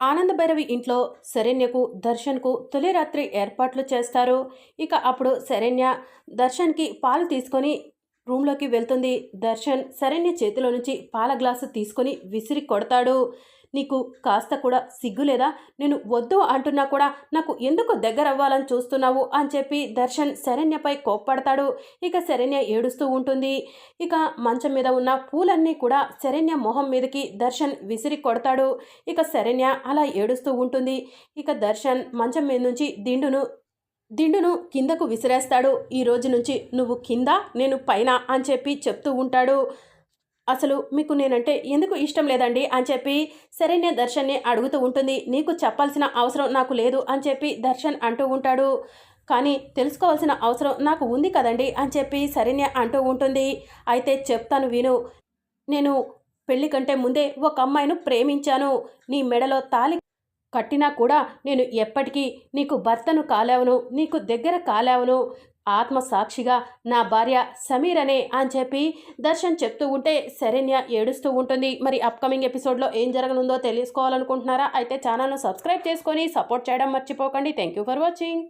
ఆనంద భైరవి ఇంట్లో శరణ్యకు దర్శన్కు తొలి రాత్రి ఏర్పాట్లు చేస్తారు. ఇక అప్పుడు శరణ్య దర్శన్కి పాలు తీసుకొని రూమ్లోకి వెళ్తుంది. దర్శన్ శరణ్య చేతిలో నుంచి పాల గ్లాసు తీసుకొని విసిరి కొడతాడు. నీకు కాస్త కూడా సిగ్గు లేదా? నేను వద్దు అంటున్నా కూడా నాకు ఎందుకు దగ్గర అవ్వాలని చూస్తున్నావు? అని చెప్పి దర్శన్ శరణ్యపై కోప్పడతాడు. ఇక శరణ్య ఏడుస్తూ ఉంటుంది. ఇక మంచం మీద ఉన్న పూలన్నీ కూడా శరణ్య మొహం మీదకి దర్శన్ విసిరి కొడతాడు. ఇక శరణ్య అలా ఏడుస్తూ ఉంటుంది. ఇక దర్శన్ మంచం మీద నుంచి దిండును దిండును కిందకు విసిరేస్తాడు. ఈ రోజు నుంచి నువ్వు కింద నేను పైన అని చెప్పి చెప్తూ ఉంటాడు. అసలు మీకు నేనంటే ఎందుకు ఇష్టం లేదండి అని చెప్పి సరైన దర్శన్ని అడుగుతూ ఉంటుంది. నీకు చెప్పాల్సిన అవసరం నాకు లేదు అని చెప్పి దర్శన్ అంటూ ఉంటాడు. కానీ తెలుసుకోవాల్సిన అవసరం నాకు ఉంది కదండి అని చెప్పి సరైన అంటూ ఉంటుంది. అయితే చెప్తాను విను నేను పెళ్ళి కంటే ముందే ఒక అమ్మాయిను ప్రేమించాను. నీ మెడలో తాలి కట్టినా కూడా నేను ఎప్పటికీ నీకు భర్తను కాలేవను నీకు దగ్గర కాలేవను. ఆత్మసాక్షిగా నా భార్య సమీర్ అనే అని చెప్పి దర్శన్ చెప్తూ ఉంటే శరణ్య ఏడుస్తూ ఉంటుంది. మరి అప్కమింగ్ ఎపిసోడ్లో ఏం జరగనుందో తెలుసుకోవాలనుకుంటున్నారా? అయితే ఛానల్ను సబ్స్క్రైబ్ చేసుకొని సపోర్ట్ చేయడం మర్చిపోకండి. Thank you for watching